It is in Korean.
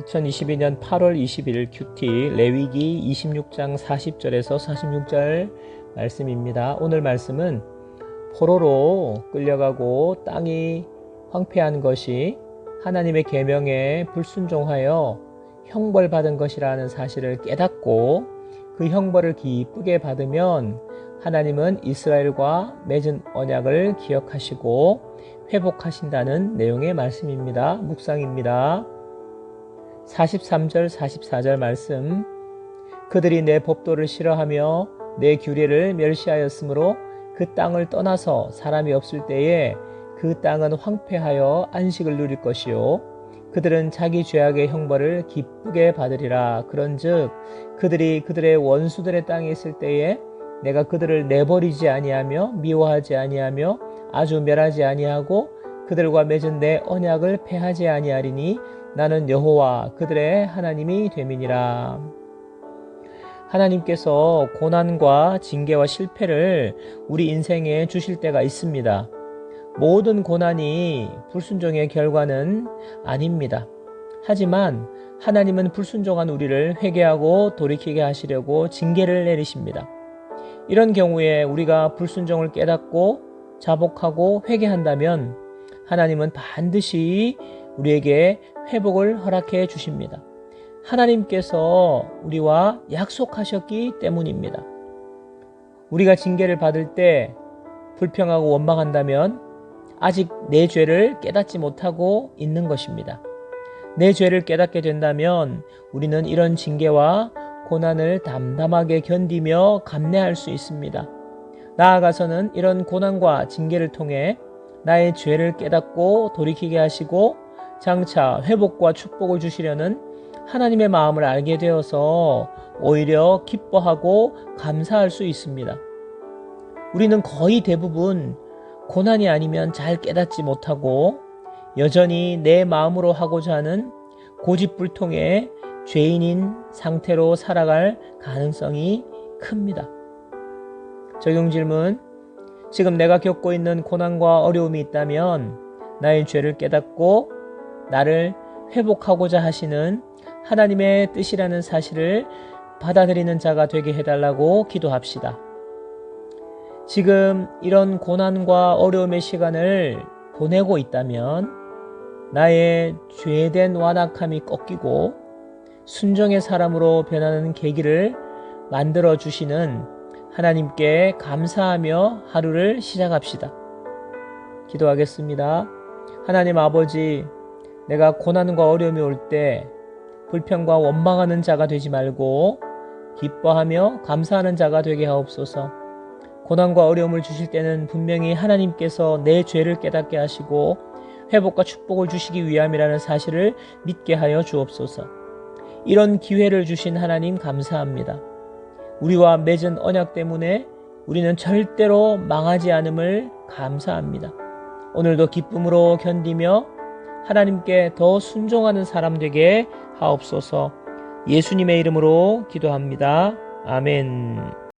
2022년 8월 21일 큐티 레위기 26장 40절에서 46절 말씀입니다. 오늘 말씀은 포로로 끌려가고 땅이 황폐한 것이 하나님의 계명에 불순종하여 형벌받은 것이라는 사실을 깨닫고 그 형벌을 기쁘게 받으면 하나님은 이스라엘과 맺은 언약을 기억하시고 회복하신다는 내용의 말씀입니다. 묵상입니다. 43절 44절 말씀. 그들이 내 법도를 싫어하며 내 규례를 멸시하였으므로 그 땅을 떠나서 사람이 없을 때에 그 땅은 황폐하여 안식을 누릴 것이요. 그들은 자기 죄악의 형벌을 기쁘게 받으리라. 그런즉 그들이 그들의 원수들의 땅에 있을 때에 내가 그들을 내버리지 아니하며 미워하지 아니하며 아주 멸하지 아니하고 그들과 맺은 내 언약을 패하지 아니하리니 나는 여호와 그들의 하나님이 됨이니라. 하나님께서 고난과 징계와 실패를 우리 인생에 주실 때가 있습니다. 모든 고난이 불순종의 결과는 아닙니다. 하지만 하나님은 불순종한 우리를 회개하고 돌이키게 하시려고 징계를 내리십니다. 이런 경우에 우리가 불순종을 깨닫고 자복하고 회개한다면 하나님은 반드시 우리에게 회복을 허락해 주십니다. 하나님께서 우리와 약속하셨기 때문입니다. 우리가 징계를 받을 때 불평하고 원망한다면 아직 내 죄를 깨닫지 못하고 있는 것입니다. 내 죄를 깨닫게 된다면 우리는 이런 징계와 고난을 담담하게 견디며 감내할 수 있습니다. 나아가서는 이런 고난과 징계를 통해 나의 죄를 깨닫고 돌이키게 하시고 장차 회복과 축복을 주시려는 하나님의 마음을 알게 되어서 오히려 기뻐하고 감사할 수 있습니다. 우리는 거의 대부분 고난이 아니면 잘 깨닫지 못하고 여전히 내 마음으로 하고자 하는 고집불통의 죄인인 상태로 살아갈 가능성이 큽니다. 적용 질문. 지금 내가 겪고 있는 고난과 어려움이 있다면 나의 죄를 깨닫고 나를 회복하고자 하시는 하나님의 뜻이라는 사실을 받아들이는 자가 되게 해달라고 기도합시다. 지금 이런 고난과 어려움의 시간을 보내고 있다면 나의 죄된 완악함이 꺾이고 순종의 사람으로 변하는 계기를 만들어 주시는 하나님께 감사하며 하루를 시작합시다. 기도하겠습니다. 하나님 아버지, 내가 고난과 어려움이 올 때 불평과 원망하는 자가 되지 말고 기뻐하며 감사하는 자가 되게 하옵소서. 고난과 어려움을 주실 때는 분명히 하나님께서 내 죄를 깨닫게 하시고 회복과 축복을 주시기 위함이라는 사실을 믿게 하여 주옵소서. 이런 기회를 주신 하나님 감사합니다. 우리와 맺은 언약 때문에 우리는 절대로 망하지 않음을 감사합니다. 오늘도 기쁨으로 견디며 하나님께 더 순종하는 사람 되게 하옵소서 예수님의 이름으로 기도합니다. 아멘.